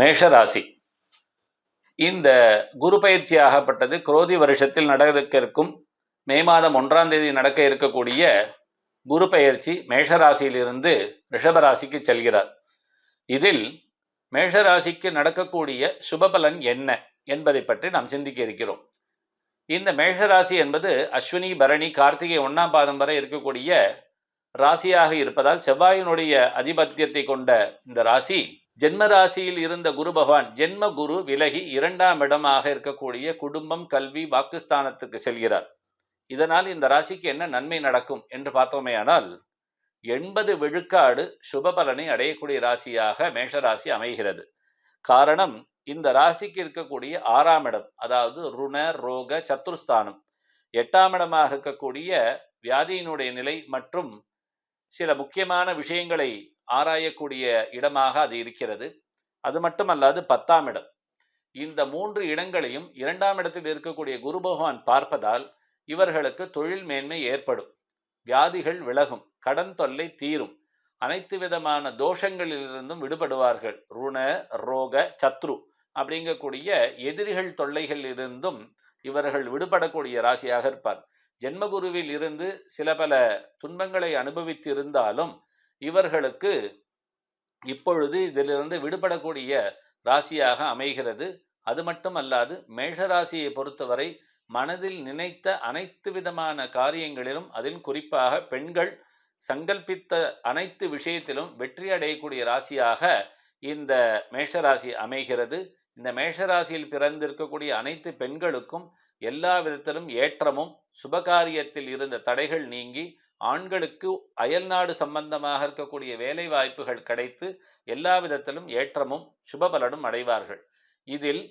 மேஷராசி. இந்த குரு பயிற்சியாகப்பட்டது குரோதி வருஷத்தில் நடக்க இருக்கும் மே மாதம் ஒன்றாம் தேதி நடக்க இருக்கக்கூடிய குரு பயிற்சி மேஷராசியிலிருந்து ரிஷபராசிக்கு செல்கிறார். இதில் மேஷராசிக்கு நடக்கக்கூடிய சுபபலன் என்ன என்பதை பற்றி நாம் சிந்திக்க இருக்கிறோம். இந்த மேஷராசி என்பது அஸ்வினி பரணி கார்த்திகை ஒன்றாம் பாதம் வரை இருக்கக்கூடிய ராசியாக இருப்பதால் செவ்வாயினுடைய அதிபத்தியத்தை கொண்ட இந்த ராசி ஜென்ம ராசியில் இருந்த குரு பகவான் ஜென்ம குரு விலகி இரண்டாம் இடமாக இருக்கக்கூடிய குடும்பம் கல்வி வாக்குஸ்தானத்துக்கு செல்கிறார். இதனால் இந்த ராசிக்கு என்ன நன்மை நடக்கும் என்று பார்த்தோமேயானால் எண்பது விழுக்காடு சுப பலனை அடையக்கூடிய ராசியாக மேஷராசி அமைகிறது. காரணம் இந்த ராசிக்கு இருக்கக்கூடிய ஆறாம் இடம் அதாவது ருண ரோக சத்துருஸ்தானம் எட்டாம் இடமாக இருக்கக்கூடிய வியாதியினுடைய நிலை மற்றும் சில முக்கியமான விஷயங்களை ஆராயக்கூடிய இடமாக அது இருக்கிறது. அது மட்டுமல்லாது பத்தாம் இடம். இந்த மூன்று இடங்களையும் இரண்டாம் இடத்தில் இருக்கக்கூடிய குரு பகவான் பார்ப்பதால் இவர்களுக்கு தொழில் மேன்மை ஏற்படும். வியாதிகள் விலகும் கடன் தொல்லை தீரும். அனைத்து விதமான தோஷங்களிலிருந்தும் விடுபடுவார்கள். ருண ரோக சத்ரு அப்படிங்கக்கூடிய எதிரிகள் தொல்லைகள் இருந்தும் இவர்கள் விடுபடக்கூடிய ராசியாக இருப்பார். ஜென்மகுருவில் இருந்து சில பல துன்பங்களை அனுபவித்து இருந்தாலும் இவர்களுக்கு இப்பொழுது இதிலிருந்து விடுபடக்கூடிய ராசியாக அமைகிறது. அது மட்டும் அல்லாது மேஷராசியை பொறுத்தவரை மனதில் நினைத்த அனைத்து விதமான காரியங்களிலும் அதில் குறிப்பாக பெண்கள் சங்கல்பித்த அனைத்து விஷயத்திலும் வெற்றி அடையக்கூடிய ராசியாக இந்த மேஷராசி அமைகிறது. இந்த மேஷராசியில் பிறந்திருக்கக்கூடிய அனைத்து பெண்களுக்கும் எல்லா விதத்திலும் ஏற்றமும் சுபகாரியத்தில் இருந்த தடைகள் நீங்கி ஆண்களுக்கு அயல்நாடு சம்பந்தமாக இருக்கக்கூடிய வேலை வாய்ப்புகள் கிடைத்து எல்லா விதத்திலும் ஏற்றமும் சுபபலனும் அடைவார்கள். இதில்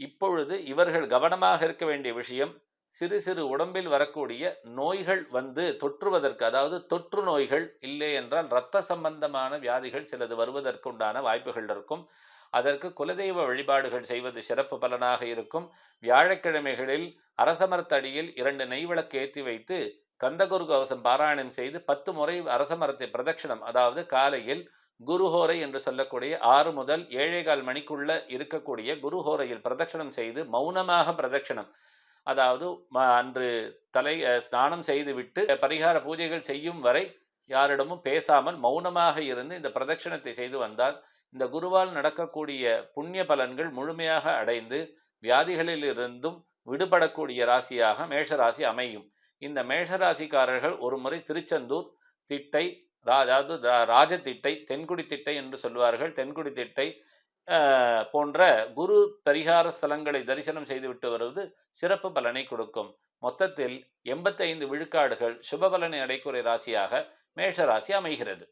இப்பொழுது இவர்கள் கவனமாக இருக்க வேண்டிய விஷயம் சிறு சிறு உடம்பில் வரக்கூடிய நோய்கள் வந்து தொற்றுவதற்கு அதாவது தொற்று நோய்கள் இல்லை என்றால் இரத்த சம்பந்தமான வியாதிகள் சிலது வருவதற்குண்டான வாய்ப்புகள் இருக்கும். அதற்கு குலதெய்வ வழிபாடுகள் செய்வது சிறப்பு பலனாக இருக்கும். வியாழக்கிழமைகளில் அரசமரத்தடியில் இரண்டு நெய்விளக்கு ஏற்றி வைத்து கந்தகுரு கவசம் பாராயணம் செய்து பத்து முறை அரசமரத்தை பிரதட்சிணம். அதாவது காலையில் குருஹோரை என்று சொல்லக்கூடிய ஆறு முதல் ஏழேகால் மணிக்குள்ள இருக்கக்கூடிய குருஹோரையில் பிரதட்சணம் செய்து மௌனமாக பிரதட்சணம். அதாவது அன்று தலை ஸ்நானம் செய்துவிட்டு பரிகார பூஜைகள் செய்யும் வரை யாரிடமும் பேசாமல் மௌனமாக இருந்து இந்த பிரதட்சணத்தை செய்து வந்தால் இந்த குருவால் நடக்கக்கூடிய புண்ணிய பலன்கள் முழுமையாக அடைந்து வியாதிகளிலிருந்தும் விடுபடக்கூடிய ராசியாக மேஷராசி அமையும். இந்த மேஷராசிக்காரர்கள் ஒரு முறை திருச்செந்தூர் திட்டை அதாவது ராஜதிட்டை தென்குடி திட்டை என்று சொல்வார்கள் தென்குடி திட்டை போன்ற குரு பரிகார ஸ்தலங்களை தரிசனம் செய்துவிட்டு வருவது சிறப்பு பலனை கொடுக்கும். மொத்தத்தில் எண்பத்தைந்து விழுக்காடுகள் சுப பலனை அடைக்குறை ராசியாக மேஷராசி அமைகிறது.